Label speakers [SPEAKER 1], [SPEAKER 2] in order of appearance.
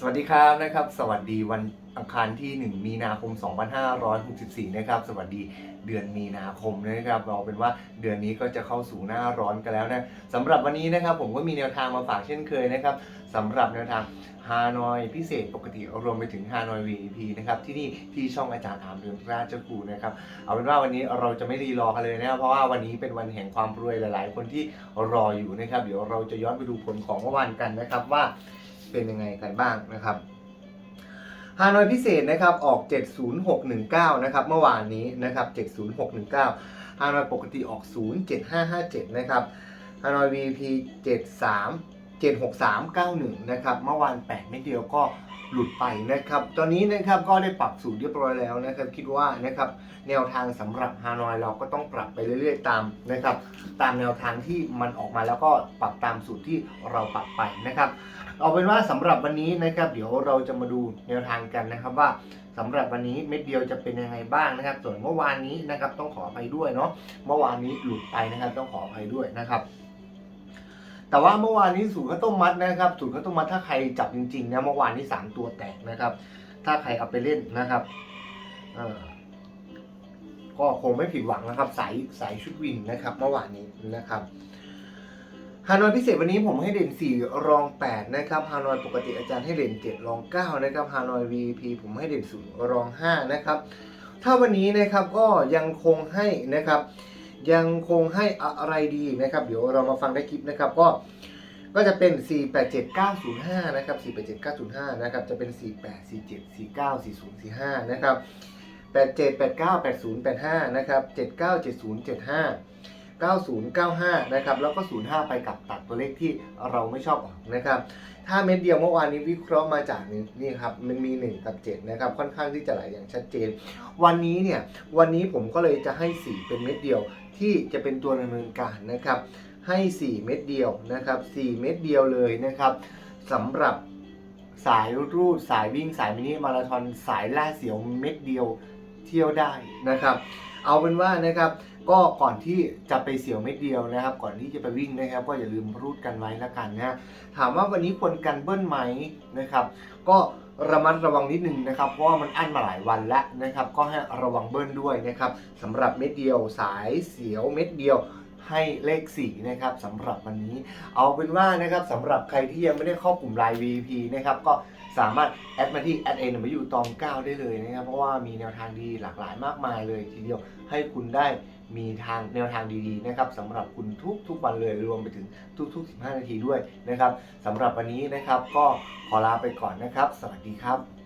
[SPEAKER 1] สวัสดีครับนะครับ สวัสดีวันอังคารที่ 1 มีนาคม 2564 นะครับสวัสดีเดือนมีนาคมนะครับเราเป็นว่าเดือนนี้ก็จะเข้าสู่หน้าร้อนกันแล้วนะสำหรับวันนี้นะครับผมก็มีแนวทางมาฝากเช่นเคยนะครับสำหรับแนวทางฮานอยพิเศษปกติรวมไปถึงฮานอย VIP นะครับที่นี่ที่ช่องอาจารย์อามเรื่องราชกูนะครับเอาเป็นว่าวันนี้เราจะไม่รีรอกันเลยนะครับเพราะว่าวันนี้เป็นวันแห่งความรวยหลาย ๆ คนที่รออยู่นะครับ เดี๋ยวเราจะย้อนไปดูผลของเมื่อวานกันนะครับว่า เป็นยังไงกันบ้างนะครับฮานอยพิเศษนะครับออก 70619 นะครับเมื่อวานนี้นะครับ 70619 ฮานอยปกติออก 07557 นะครับฮานอย VP 73 76391 นะครับเมื่อวาน8ไม่เดียวก็ หลุดไปนะครับ ตอนนี้นะครับก็ได้ปรับสูตรเรียบร้อยแล้วนะครับ คิดว่านะครับแนวทางสำหรับฮานอยเราก็ต้องปรับไปเรื่อยๆตามนะครับ ตามแนวทางที่มันออกมาแล้วก็ปรับตามสูตรที่เราปรับไปนะครับ เอาเป็นว่าสำหรับวันนี้นะครับ เดี๋ยวเราจะมาดูแนวทางกันนะครับว่าสำหรับวันนี้เม็ดเดียวจะเป็นยังไงบ้างนะครับ ส่วนเมื่อวานนี้นะครับต้องขออภัยด้วยเนาะเมื่อวานนี้หลุดไปนะครับต้องขออภัยด้วยนะครับ แต่ว่าเมื่อวานนี้สูตรข้าวต้มมัดนะครับสูตรข้าวต้มมัดถ้าใครจับจริงๆนะเมื่อวานนี้สามตัวแตกนะครับ ถ้าใครเอาไปเล่นนะครับก็คงไม่ผิดหวังนะครับสายสายชุดวินนะครับ เมื่อวานนี้นะครับฮานอยพิเศษวันนี้ผมให้เด่น 4 รอง 8 นะครับฮานอยปกติอาจารย์ให้เด่น 7 รอง 9 นะครับฮานอย VP ผมให้เด่น0รอง 5 นะครับ ถ้าวันนี้นะครับก็ยังคงให้นะครับ ยังคงให้อะไรดีนะครับ เดี๋ยวเรามาฟังได้คลิปนะครับก็ก็จะเป็น 487905 นะครับ 487905 นะครับ จะเป็น 4847 49 40 45 นะครับ 87 89 80 85 นะครับ 79 70 75 9095 นะครับ แล้วก็ 05 ไปกับตัดตัวเลขที่เราไม่ชอบออกนะครับ ถ้าเม็ดเดียวเมื่อวานนี้วิเคราะห์มาจากนี่นี่ครับ มันมี 1 กับ 7 นะครับ ค่อนข้างที่จะไหลอย่างชัดเจน วันนี้เนี่ย วันนี้ผมก็เลยจะให้ 4 เป็นเม็ดเดียวที่จะเป็นตัวดำเนินการนะครับ ให้ 4 เม็ดเดียวนะครับ 4 เม็ดเดียวเลยนะครับสำหรับสายรูดสายวิ่งสายมินิมาราธอนสายล่าเสียวเม็ดเดียวเที่ยวได้นะครับ เอาเป็นว่านะครับ ก็ก่อนที่จะไปเสียวเม็ดเดียวนะครับ ก่อนที่จะไปวิ่งนะครับ ก็อย่าลืมรูดกันไว้ละกันนะถามว่าวันนี้ควรกันเบิ้ลไหมนะครับ ก็ระมัดระวังนิดนึงนะครับ เพราะว่ามันอั้นมาหลายวันแล้วนะครับ ก็ให้ระวังเบิ้ลด้วยนะครับสำหรับเม็ดเดียวสายเสียวเม็ดเดียวให้เลข4นะครับสำหรับวันนี้ เอาเป็นว่านะครับสำหรับใครที่ยังไม่ได้เข้ากลุ่มไลน์ VP นะครับก็สามารถแอดมาที่แอดเอ็นมาอยู่ตอง 9 ได้เลยนะครับ เพราะว่ามีแนวทางดีหลากหลายมากมายเลยทีเดียวให้คุณได้ มีทางแนวทางดีๆนะครับสำหรับคุณทุกทุกๆวันเลยรวมไปถึงทุกๆ 15 นาทีด้วยนะครับสำหรับวันนี้นะครับก็ขอลาไปก่อนนะครับ สวัสดีครับ